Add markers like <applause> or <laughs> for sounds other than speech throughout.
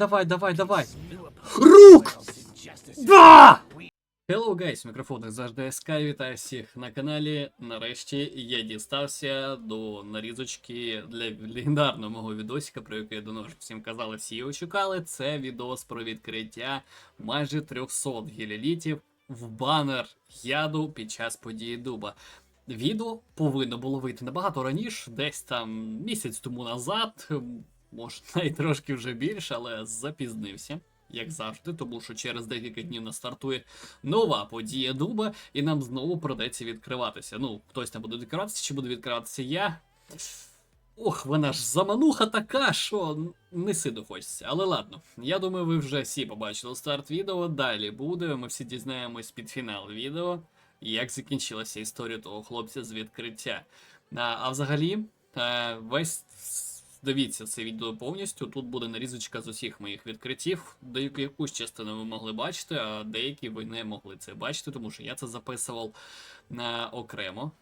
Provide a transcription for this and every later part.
Давай, давай, давай. Рук! Да! Hello, guys, мікрофон завжди Sky, вітаю всіх на каналі. Нарешті я дістався до нарізочки для легендарного мого відосика, про який я давно вже всім казали, всі його чекали. Це відос про відкриття майже 300 гілілітів в банер яду під час події дуба. Відео повинно було вийти набагато раніше, десь там місяць тому назад, може навіть трошки вже більше, але запізнився. Як завжди, тому що через декілька днів нас стартує нова подія дуба, і нам знову придеться відкриватися. Ну, хтось там буде відкриватися, чи буду відкриватися я. Ох, вона ж замануха така, що не сиду хочеться. Але ладно, я думаю, ви вже всі побачили старт відео. Далі буде. Ми всі дізнаємось під фінал відео, як закінчилася історія того хлопця з відкриття. А, а взагалі, е, весь дивіться це відео повністю. Тут буде нарізочка з усіх моїх відкриттів. Деяку якусь частину ви могли бачити, а деякі ви не могли це бачити, тому що я це записував на окремо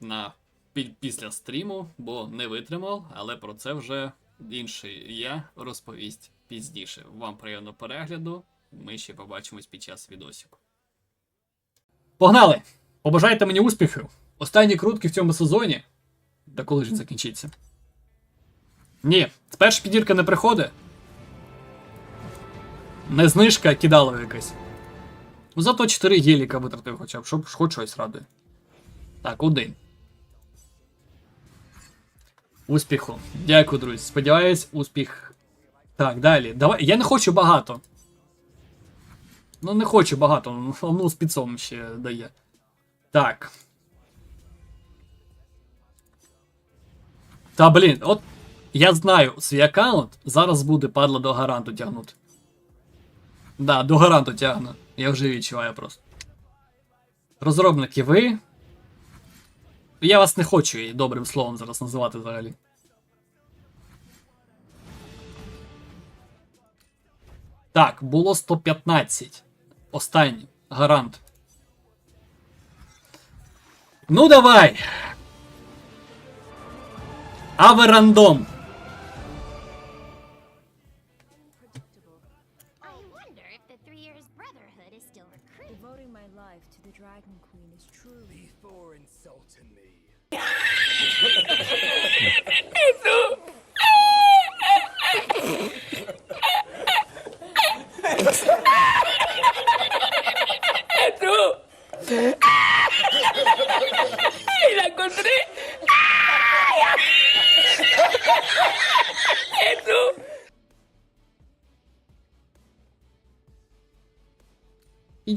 на пі- після стріму, бо не витримав, але про це вже інший я розповість пізніше. Вам приємного перегляду. Ми ще побачимось під час відосіку. Погнали! Побажайте мені успіхів! Останні крутки в цьому сезоні. Та коли ж він закінчиться? Ні, спершу підірка не приходить. Не знижка, а кидалова якась. Ну зато 4 геліка витратив хоча б, щоб хоч щось радує. Так, один. Успіху. Дякую, друзі. Сподіваюсь, успіх. Так, далі. Давай. Я не хочу багато. Ну, не хочу багато, ну з підсом ще дає. Так. Та блін, от я знаю, свій аккаунт зараз буде падла до гаранту тягнути. Да, до гаранту тягну. Я вже відчуваю просто. Розробники ви. Я вас не хочу і добрим словом зараз називати взагалі. Так, було 115. Останній. Гарант. Ну давай. Аве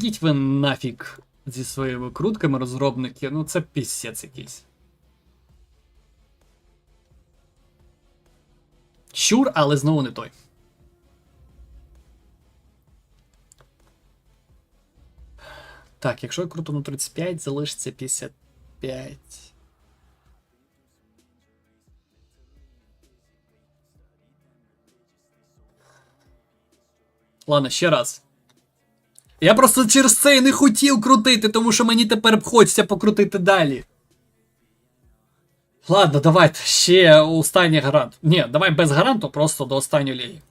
Ідіть ви нафіг зі своїми крутками, розробники. Ну це пісець якийсь. Щур, але знову не той. Так, якщо я крутану 35, залишиться 55. Ладно, ще раз. Я просто через це і не хотів крутити, тому що мені тепер хочеться покрутити далі. Ладно, давайте ще останній гарант. Ні, давай без гаранту, просто до останньої ліги.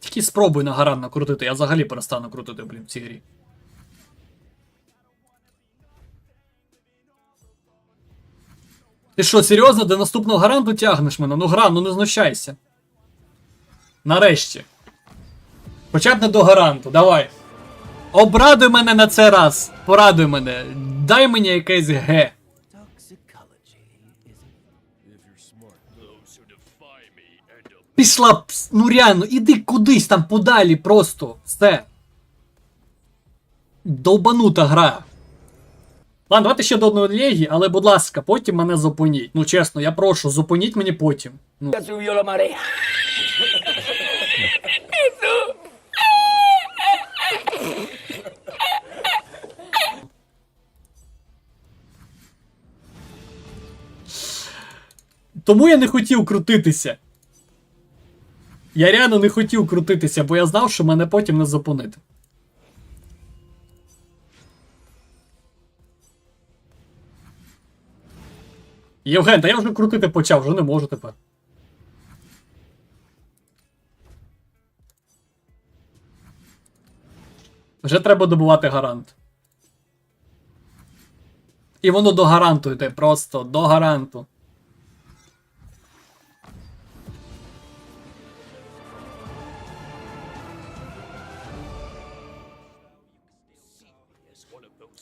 Тільки спробуй на гарант накрутити, я взагалі перестану крутити, блін, в цій грі. Ти що, серйозно, до наступного гаранту тягнеш мене? Ну гра, ну не знущайся. Нарешті. Хоча б не до гаранту, давай. Обрадуй мене на цей раз. Порадуй мене. Дай мені якесь Г. Toxicology is if you're smart. Those who defy me end up Пішла, ну реально, іди кудись там подалі просто. Все. Довбанута гра. Ладно, давайте ще до одної легі, але будь ласка, потім мене зупиніть. Ну чесно, я прошу, зупиніть мені потім. Ну. Тому я не хотів крутитися. Я реально не хотів крутитися, бо я знав, що мене потім не зупинити. Євген, та я вже крутити почав, вже не можу тепер. Вже треба добувати гарант. І воно до гаранту йде, просто до гаранту.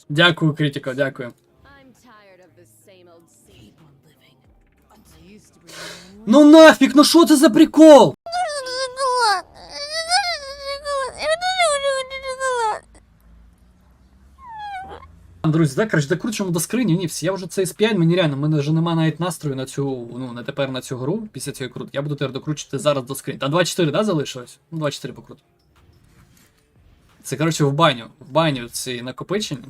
Дякую, критика, дякую. Ну нафіг, ну що це за прикол? Друзі, так, коротше, докручуємо до скрині. Ні, всі, я вже це сп'ять, мені реально, в мене вже немає навіть настрою на цю, ну, не тепер на цю гру, після цієї крутки. Я буду тепер докручувати зараз до скрині. Та 24, да, залишилось? Ну, 24 покрут. Це, коротше, в баню. В баню ці накопичення.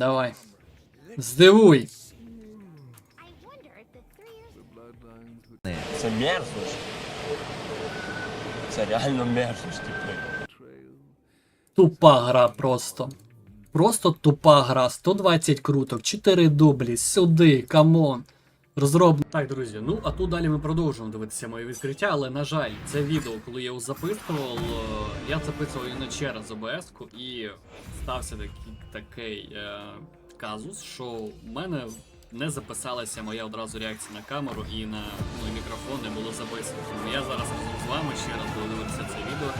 Давай. Здивуй. Це мерзость. Це реально мерзость, типу. Тупа гра просто. Просто тупа гра. 120 круток, 4 дублі, сюди, камон. Розробник. Так, друзі, ну а тут далі ми продовжуємо дивитися моє відкриття, але на жаль, це відео, коли я його записував, е, я записував його не через ОБС і стався такий, такий е, казус, що в мене не записалася моя одразу реакція на камеру і на ну, і мікрофон не було записано. Тому я зараз разом з вами ще раз буду дивитися це відео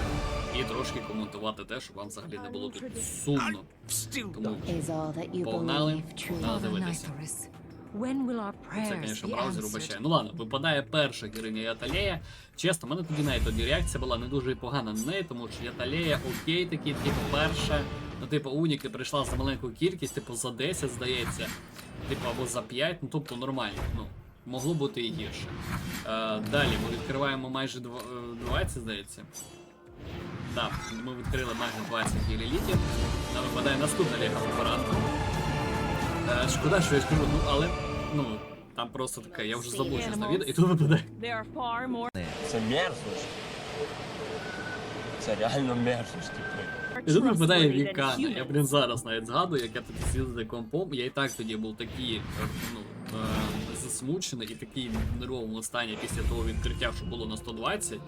і трошки коментувати те, щоб вам взагалі не було тут сумно. Тому Погнали. Погнали дивитися. When will our Це, звісно, браузер вибачає. Ну ладно, випадає перша героїня Яталея. Чесно, в мене тоді навіть тоді реакція була не дуже погана на неї, тому що Яталея окей, такий, типу, перша. Ну, типу, Уніки прийшла за маленьку кількість, типу, за 10, здається. Типу, або за 5, ну тобто нормально. Ну, могло бути і гірше. Е, далі ми відкриваємо майже е, 20, здається. Так, ми відкрили майже 20 гілілітів. Нам випадає наступна ліга попередку. Е, шкода, що я скажу, ну але ну там просто таке, я вже забув чесно відео, і тут випадає. There are far more Це мерзость. Це реально мерзость, типу. І тут випадає Вікана. Я, блін, зараз навіть згадую, як я тоді сидів за компом. Я і так тоді був такий, е, ну, е, засмучений і такий в нервовому стані після того відкриття, що було на 120.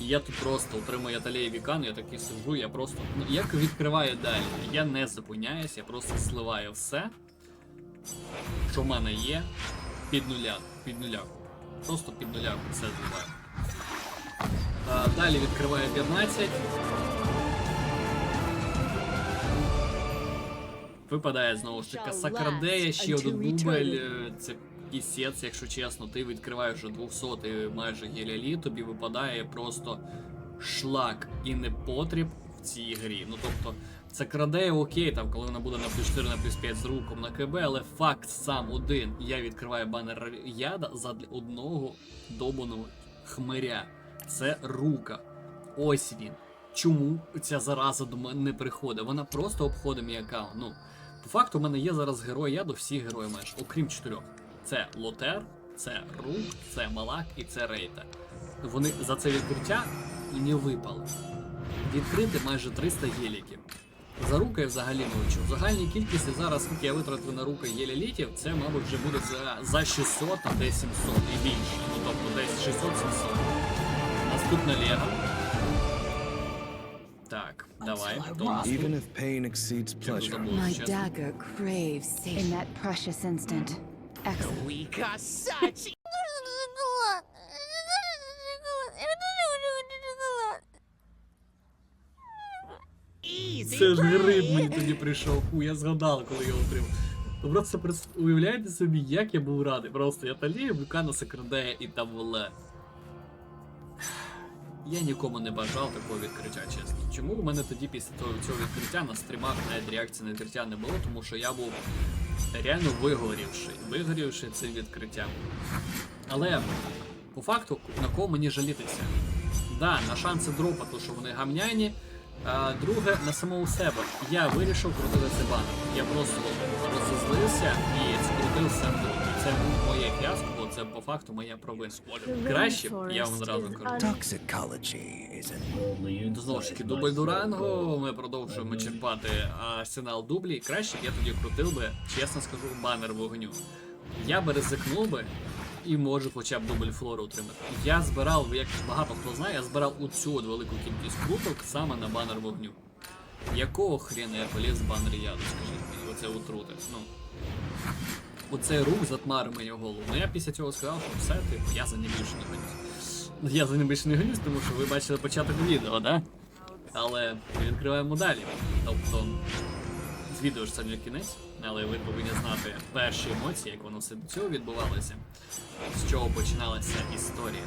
І я тут просто отримую Аталеї Вікану, я такий сижу, я просто. Ну, як відкриваю далі, я не зупиняюсь, я просто сливаю все, що в мене є, під нуля, під нуляку. Просто під нуляку все зливаю. Далі відкриваю 15. Випадає знову ж таки Сакрадея, ще один дубль. е, Це пісець, якщо чесно, ти відкриваєш вже 200 майже гілялі, тобі випадає просто шлак і непотріб в цій грі. Ну тобто, Сакрадея окей, там, коли вона буде на плюс 4, на плюс 5 з руком на КБ, але факт сам один. Я відкриваю банер яда задля одного добаного хмиря. Це рука. Ось він. Чому ця зараза до мене не приходить? Вона просто обходить мій аккаунт. Ну, по факту, у мене є зараз герої яду, всі герої майже, окрім чотирьох. Це Лотер, це Рук, це Малак і це Рейта. Вони за це відкриття не випали. Відкрити майже 300 геліків. За рука я взагалі мовчу. В загальній кількості зараз, скільки я витратив на рука гелі-літів, це, мабуть, вже буде за, за 600, а десь 700 і більше. Ну тобто десь 600-700. Наступна Лего. Так, давай. Томас. Even if pain exceeds pleasure, забув, My чесно. dagger craves safety. In that precious instant. Excellent. Це ж гриб мені тоді прийшов. Фу, я згадав, коли його отримав. Ви просто прис- уявляєте собі, як я був радий. Просто я талію, Букана Сакрадея і Таволе. Я нікому не бажав такого відкриття, чесно. Чому у мене тоді після того цього відкриття на стрімах навіть реакції на відкриття не було, тому що я був реально вигорівший. Вигорівший цим відкриттям. Але по факту на кого мені жалітися? Да, на шанси дропа, то що вони гамняні. А друге, на самого себе. Я вирішив крутити цей банер. Я просто розозлився і скрутив себе. Це був моє фіаско, бо це по факту моя провина. Краще, б, я вам зразу кажу. Toxicology Знову ж таки, дубль Дуранго, ми продовжуємо черпати арсенал дублі. Краще б я тоді крутив би, чесно скажу, банер вогню. Я би ризикнув би і можу хоча б дубль флору отримати. Я збирав, як багато хто знає, я збирав оцю от велику кількість круток саме на банер вогню. Якого хрена я поліз в банер яду, скажіть мені, оце отрути. Ну. Оцей рух затмарив мені голову. Ну я після цього сказав, що все, типу, я за ним більше не гонюсь. Ну, Я за ним більше не гонюсь, тому що ви бачили початок відео, да? Але відкриваємо далі. Тобто, відео ж це не кінець, але ви повинні знати перші емоції, як воно все до цього відбувалося, з чого починалася історія.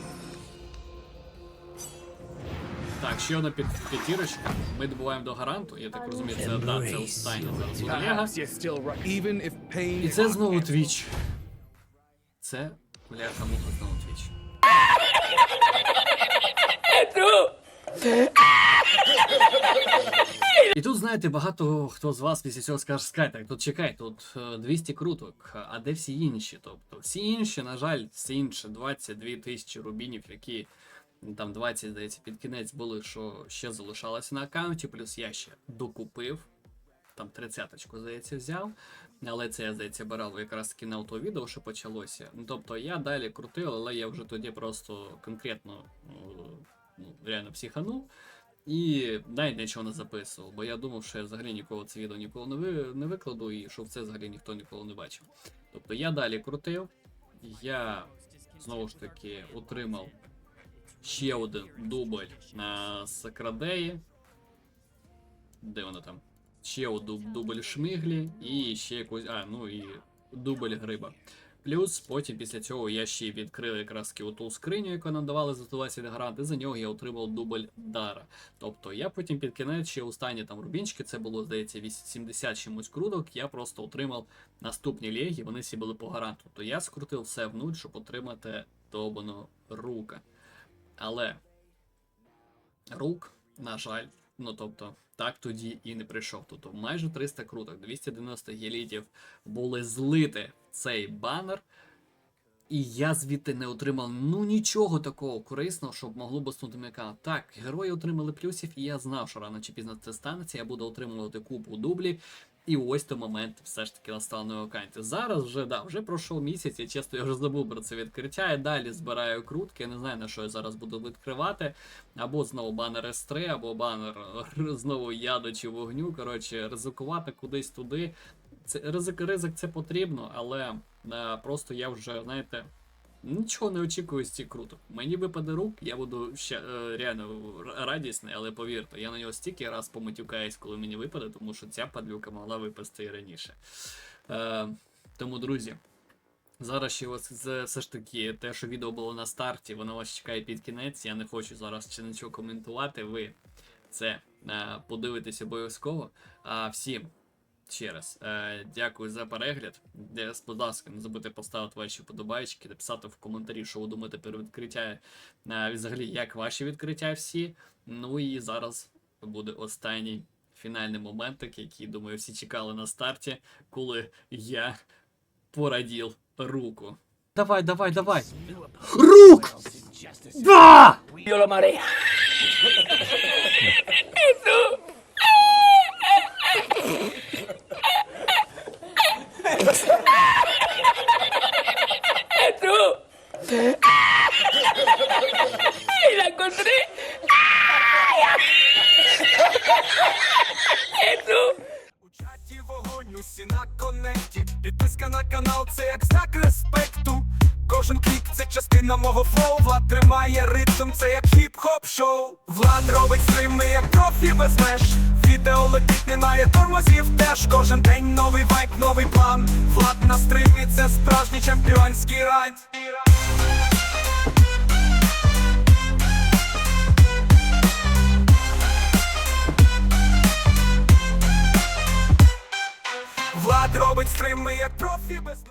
Так, ще одна під, п'ятірочка. Ми добуваємо до гаранту, я так розумію, це, да, це остання зараз у Олега. І це знову твіч. Це бляха муха знову твіч. І тут, знаєте, багато хто з вас після цього скаже, скай, так, тут чекай, тут е, 200 круток, а де всі інші? Тобто, всі інші, на жаль, всі інші 22 тисячі рубінів, які там 20, здається, під кінець були, що ще залишалося на аккаунті, плюс я ще докупив там тридцяточку, здається, взяв. Але це я, здається, брав якраз таки на ото відео, що почалося. Ну, тобто я далі крутив, але я вже тоді просто конкретно ну, ну, реально психанув. І навіть нічого не записував, бо я думав, що я взагалі ніколи це відео ніколи не, ви, не викладу, і що це взагалі ніхто ніколи не бачив. Тобто я далі крутив, я знову ж таки отримав ще один дубль на Сакрадеї. Де воно там? Ще один дубль шмиглі і ще якусь. А, ну і дубль гриба. Плюс потім після цього я ще відкрив якраз оту скриню, яку нам давали за 20 грант, і за нього я отримав дубль Дара. Тобто я потім під кінець ще останні там рубінчики, це було, здається, 70 чимось круток, я просто отримав наступні легі, вони всі були по гаранту. Тобто я скрутив все в нуль, щоб отримати добану рука. Але рук, на жаль, ну тобто, так тоді і не прийшов. Тобто майже 300 круток, 290 гелітів були злити цей банер. І я звідти не отримав ну нічого такого корисного, щоб могло баснути мій аккаунт. Так, герої отримали плюсів, і я знав, що рано чи пізно це станеться. Я буду отримувати купу дублів. І ось той момент все ж таки настав на аккаунті. Зараз вже да, вже пройшов місяць, і чесно, я вже забув про це відкриття. Я далі збираю крутки. Я не знаю на що я зараз буду відкривати. Або знову банер S3, або банер <laughs> знову яду чи вогню. Коротше, ризикувати кудись туди. Це ризик, ризик це потрібно, але е, просто я вже, знаєте. Нічого не очікую з цих круток. Мені випаде рук, я буду ще е, реально радісний, але повірте, я на нього стільки раз поматюкаюсь, коли мені випаде, тому що ця падлюка могла випасти і раніше. Е, тому, друзі, зараз ще все ж таки те, що відео було на старті, воно вас чекає під кінець. Я не хочу зараз ще нічого коментувати. Ви це е, подивитесь обов'язково. А всім ще раз е, дякую за перегляд. Будь ласка, не забудьте поставити ваші подобайки, написати в коментарі, що ви думаєте про відкриття. Е, взагалі, як ваші відкриття всі. Ну і зараз буде останній фінальний моментик, який, думаю, всі чекали на старті, коли я пораділ руку. Давай, давай, давай. Рук! Да! У чаті вогонь, усі на коннекті Підписка на канал, це як знак респекту. Кожен клік це частина мого флоу Влад тримає ритм, це як хіп-хоп шоу. Влад робить стрими, як профі без меж Відео летить, немає тормозів теж Кожен день новий вайб, новий план. Влад на стримі, це справжній чемпіонський райд. Влад робить стрими, як профі без